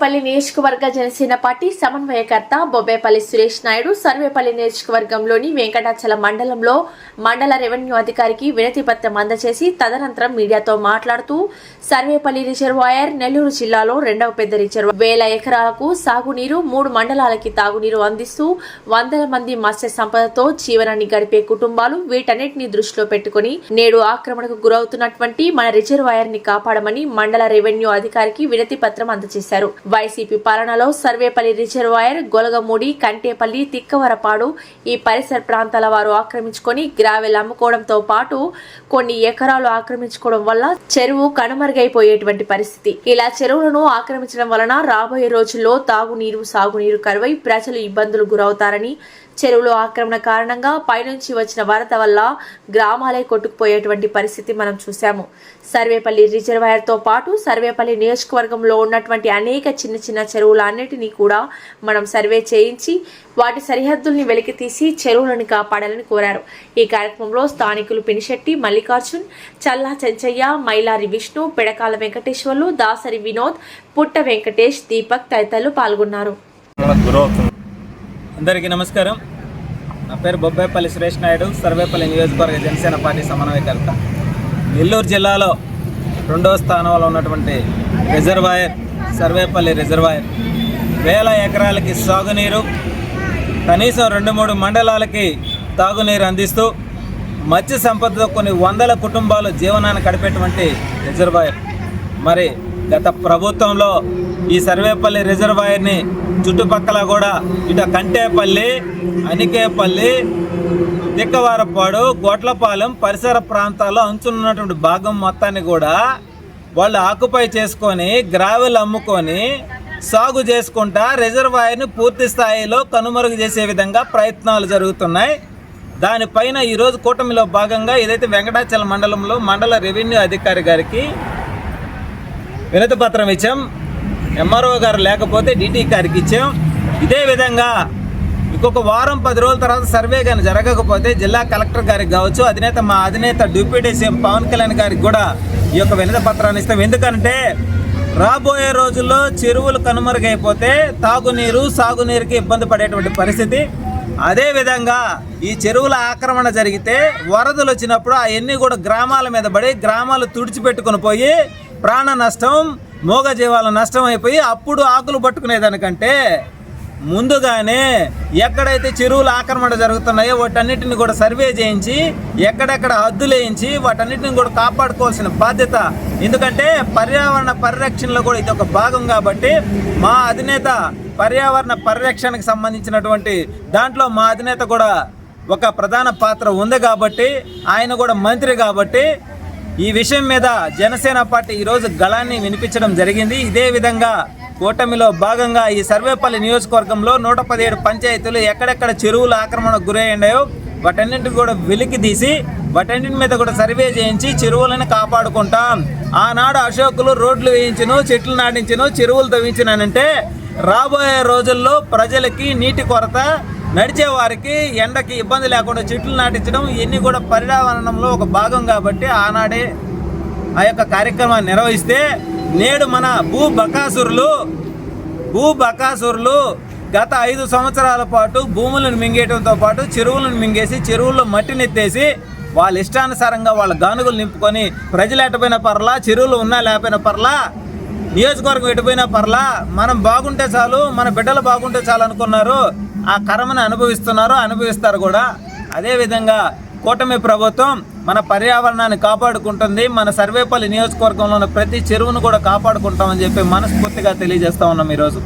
సర్వేపల్లి నియోజకవర్గ జనసేన పార్టీ సమన్వయకర్త బొబ్బేపల్లి సురేష్ నాయుడు సర్వేపల్లి నియోజకవర్గంలోని వెంకటాచల మండలంలో మండల రెవెన్యూ అధికారికి వినతి పత్రం అందజేసి తదనంతరం మీడియాతో మాట్లాడుతూ సర్వేపల్లి రిజర్వాయర్ నెల్లూరు జిల్లాలో రెండవ పెద్ద రిజర్వాయర్ వేల ఎకరాలకు సాగునీరు మూడు మండలాలకి తాగునీరు అందిస్తూ వందల మంది మత్స్య సంపదతో జీవనాన్ని గడిపే కుటుంబాలు వీటన్నిటిని దృష్టిలో పెట్టుకుని నేడు ఆక్రమణకు గురవుతున్నటువంటి మన రిజర్వాయర్ని కాపాడమని మండల రెవెన్యూ అధికారికి వినతి పత్రం అందజేశారు. వైసీపీ పాలనలో సర్వేపల్లి రిజర్వాయర్ గొలగమూడి కంటేపల్లి తిక్కవరపాడు ఈ పరిసర ప్రాంతాల వారు ఆక్రమించుకొని గ్రావెల్ అమ్ముకోవడంతో పాటు కొన్ని ఎకరాలు ఆక్రమించుకోవడం వల్ల చెరువు కనుమరుగైపోయేటువంటి పరిస్థితి. ఇలా చెరువులను ఆక్రమించడం వలన రాబోయే రోజుల్లో తాగునీరు సాగునీరు కరువై ప్రజలు ఇబ్బందులు గురవుతారని చెరువులో ఆక్రమణ కారణంగా పైనుంచి వచ్చిన వరద వల్ల గ్రామాలే కొట్టుకుపోయేటువంటి పరిస్థితి మనం చూశాము. సర్వేపల్లి రిజర్వాయర్తో పాటు సర్వేపల్లి నియోజకవర్గంలో ఉన్నటువంటి అనేక చిన్న చిన్న చెరువులన్నిటినీ కూడా మనం సర్వే చేయించి వాటి సరిహద్దుల్ని వెలికి తీసి చెరువులను కాపాడాలని కోరారు. ఈ కార్యక్రమంలో స్థానికులు పినిశెట్టి మల్లికార్జున్ చల్లా చెంచయ్య మైలారి విష్ణు పెడకాల వెంకటేశ్వర్లు దాసరి వినోద్ పుట్ట వెంకటేష్ దీపక్ తదితరులు పాల్గొన్నారు. గురవుతుంది అందరికీ నమస్కారం. నా పేరు బొబ్బాయిపల్లి సురేష్ నాయుడు సర్వేపల్లి నియోజకవర్గ జనసేన పార్టీ సమన్వయకర్త. నెల్లూరు జిల్లాలో రెండవ స్థానంలో ఉన్నటువంటి రిజర్వాయర్ సర్వేపల్లి రిజర్వాయర్ వేల ఎకరాలకి సాగునీరు కనీసం రెండు మూడు మండలాలకి తాగునీరు అందిస్తూ మత్స్య సంపదతో కొన్ని వందల కుటుంబాలు జీవనాన్ని గడిపేటువంటి రిజర్వాయర్. మరి గత ప్రభుత్వంలో ఈ సర్వేపల్లి రిజర్వాయర్ని చుట్టుపక్కల కూడా ఇటు కంటేపల్లి అనికేపల్లి తిక్కవారపాడు గోట్లపాలెం పరిసర ప్రాంతాల్లో అంచున్నటువంటి భాగం మొత్తాన్ని కూడా వాళ్ళు ఆకుపై చేసుకొని గ్రావెల్ అమ్ముకొని సాగు చేసుకుంటా రిజర్వాయర్ని పూర్తి స్థాయిలో కనుమరుగు చేసే విధంగా ప్రయత్నాలు జరుగుతున్నాయి. దానిపైన ఈరోజు కూటమిలో భాగంగా ఏదైతే వెంకటాచల మండలంలో మండల రెవెన్యూ అధికారి గారికి వినతి పత్రం ఇచ్చాం. ఎంఆర్ఓ గారు లేకపోతే డిటి గారికి ఇచ్చాం. ఇదే విధంగా ఇంకొక వారం పది రోజుల తర్వాత సర్వే కానీ జరగకపోతే జిల్లా కలెక్టర్ గారికి కావచ్చు అధినేత మా అధినేత డిప్యూటీ సీఎం పవన్ కళ్యాణ్ గారికి కూడా ఈ యొక్క వినతి పత్రాన్ని ఇస్తాం. ఎందుకంటే రాబోయే రోజుల్లో చెరువులు కనుమరుగైపోతే తాగునీరు సాగునీరుకి ఇబ్బంది పడేటువంటి పరిస్థితి. అదేవిధంగా ఈ చెరువుల ఆక్రమణ జరిగితే వరదలు వచ్చినప్పుడు అవన్నీ కూడా గ్రామాల మీద పడి గ్రామాలు తుడిచిపెట్టుకుని పోయి ప్రాణ నష్టం మూగజీవాల నష్టం అయిపోయి అప్పుడు ఆకులు పట్టుకునేదానికంటే ముందుగానే ఎక్కడైతే చెరువుల ఆక్రమణ జరుగుతున్నాయో వాటన్నిటిని కూడా సర్వే చేయించి ఎక్కడెక్కడ హద్దులేయించి వాటన్నిటిని కూడా కాపాడుకోవాల్సిన బాధ్యత. ఎందుకంటే పర్యావరణ పరిరక్షణలో కూడా ఇది ఒక భాగం కాబట్టి మా అధినేత పర్యావరణ పరిరక్షణకు సంబంధించినటువంటి దాంట్లో మా అధినేత కూడా ఒక ప్రధాన పాత్ర ఉంది కాబట్టి ఆయన కూడా మంత్రి కాబట్టి ఈ విషయం మీద జనసేన పార్టీ ఈరోజు గళాన్ని వినిపించడం జరిగింది. ఇదే విధంగా కూటమిలో భాగంగా ఈ సర్వేపల్లి నియోజకవర్గంలో నూట పదిహేడు పంచాయతీలు ఎక్కడెక్కడ చెరువులు ఆక్రమణకు గురయ్యాయో వాటన్నింటిని కూడా వెలికి తీసి వాటన్నింటి మీద కూడా సర్వే చేయించి చెరువులను కాపాడుకుంటాం. ఆనాడు అశోకులు రోడ్లు వేయించను చెట్లు నాటించను చెరువులు తవ్వించినానంటే రాబోయే రోజుల్లో ప్రజలకి నీటి కొరత నడిచే వారికి ఎండకి ఇబ్బంది లేకుండా చెట్లు నాటించడం ఇవన్నీ కూడా పర్యావరణంలో ఒక భాగం కాబట్టి ఆనాడే ఆ యొక్క కార్యక్రమాన్ని నిర్వహిస్తే నేడు మన భూ బకాసురులు భూ బకాసురులు గత ఐదు సంవత్సరాల పాటు భూములను మింగేయడంతో పాటు చెరువులను మింగేసి చెరువుల్లో మట్టినెత్తేసి వాళ్ళ ఇష్టానుసారంగా వాళ్ళ గానుగులు నింపుకొని ప్రజలు ఎట్టపోయిన పర్లా చెరువులు ఉన్నా లేకపోయినా పర్లా నియోజకవర్గం ఎటుపోయినా పర్లా మనం బాగుంటే చాలు మన బిడ్డలు బాగుంటే చాలు అనుకున్నారు. ఆ కర్మను అనుభవిస్తున్నారు అనుభవిస్తారు కూడా. అదేవిధంగా కూటమి ప్రభుత్వం మన పర్యావరణాన్ని కాపాడుకుంటుంది. మన సర్వేపల్లి నియోజకవర్గంలో ఉన్న ప్రతి చెరువును కూడా కాపాడుకుంటామని చెప్పి మనస్ఫూర్తిగా తెలియజేస్తా ఉన్నాం ఈరోజు.